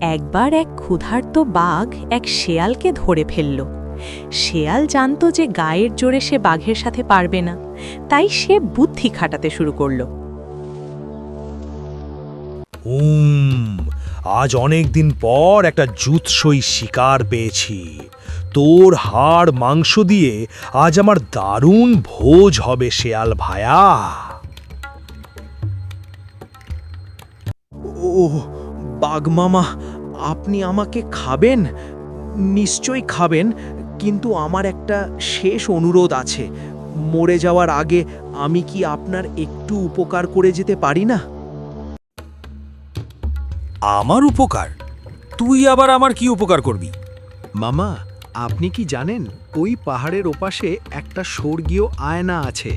একবার এক ক্ষুধার্ত বাঘ এক শেয়ালকে ধরে ফেলল। শেয়াল জানতো যে গায়ের জোরে সে বাঘের সাথে পারবে না তাই সে বুদ্ধি খাটাতে শুরু করল। আজ অনেক দিন পর একটা জুৎসই শিকার পেয়েছি। তোর হাড় মাংস দিয়ে আজ আমার দারুণ ভোজ হবে শেয়াল ভায়া। ও বাগমামা আপনি আমাকে খাবেন? নিশ্চয়ই খাবেন কিন্তু আমার একটা শেষ অনুরোধ আছে। মরে যাওয়ার আগে আমি কি আপনার একটু উপকার করে যেতে পারি না? আমার উপকার? তুই আবার আমার কি উপকার করবি? মামা আপনি কি জানেন ওই পাহাড়ের ওপাশে একটা স্বর্গীয় আয়না আছে।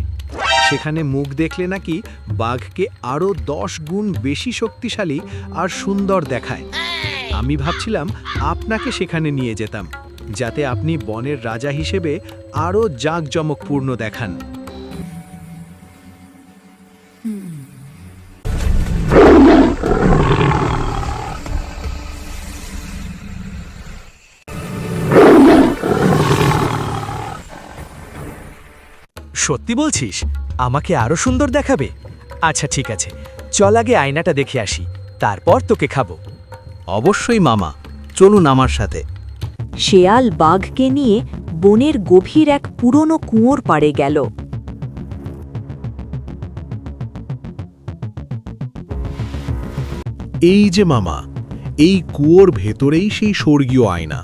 সেখানে মুখ দেখলে নাকি বাঘকে আরও দশ গুণ বেশি শক্তিশালী আর সুন্দর দেখায়। আমি ভাবছিলাম আপনাকে সেখানে নিয়ে যেতাম, যাতে আপনি বনের রাজা হিসেবে আরও জাঁকজমকপূর্ণ দেখান। সত্যি বলছিস? আমাকে আরও সুন্দর দেখাবে? আচ্ছা ঠিক আছে। চল আগে আয়নাটা দেখে আসি। তারপর তোকে খাব। অবশ্যই মামা চলুন আমার সাথে। শেয়াল বাঘকে নিয়ে বনের গভীর এক পুরনো কুঁয়োর পাড়ে গেল। এই যে মামা এই কুয়োর ভেতরেই সেই স্বর্গীয় আয়না।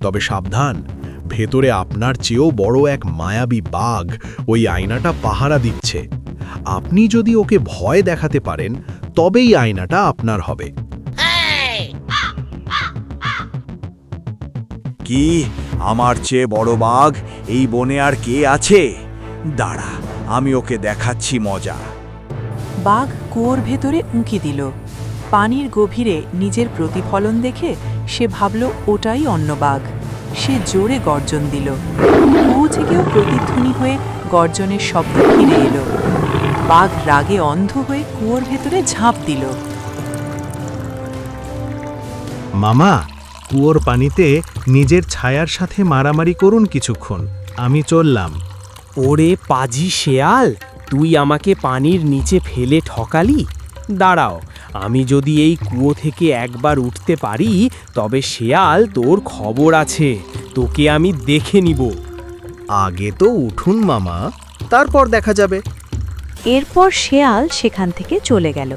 তবে সাবধান ভেতরে আপনার চেয়েও বড় এক মায়াবী বাঘ ওই আয়নাটা পাহারা দিচ্ছে। আপনি যদি ওকে ভয় দেখাতে পারেন তবেই আয়নাটা আপনার হবে। কি? আমার চেয়ে বড় বাঘ এই বনে আর কে আছে? দাঁড়া আমি ওকে দেখাচ্ছি মজা। বাঘ কুয়োর ভেতরে উঁকি দিল। পানির গভীরে নিজের প্রতিফলন দেখে সে ভাবল ওটাই অন্য বাঘ। সে জোরে গর্জন দিল। কুয়ো থেকেও প্রতিধ্বনি হয়ে গর্জনের শব্দ ফিরে এলো। বাঘ রাগে অন্ধ হয়ে কুয়োর ভেতরে ঝাঁপ দিল। মামা কুয়োর পানিতে নিজের ছায়ার সাথে মারামারি করুন কিছুক্ষণ। আমি চললাম। ওরে পাজি শেয়াল তুই আমাকে পানির নিচে ফেলে ঠকালি? দাঁড়াও আমি যদি এই কুয়ো থেকে একবার উঠতে পারি তবে শেয়াল তোর খবর আছে। তোকে আমি দেখে নিব। আগে তো উঠুন মামা তারপর দেখা যাবে। এরপর শেয়াল সেখান থেকে চলে গেল।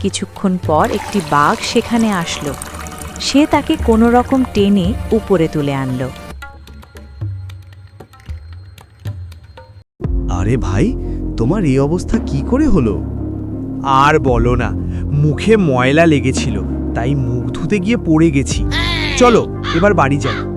কিছুক্ষণ পর একটি বাঘ সেখানে আসলো। সে তাকে কোনো রকম টেনে উপরে তুলে আনল। আরে ভাই, তোমার এই অবস্থা কি করে হলো? আর বলো না, মুখে ময়লা লেগেছিল, তাই মুখ ধুতে গিয়ে পড়ে গেছি। চলো, এবার বাড়ি যাই।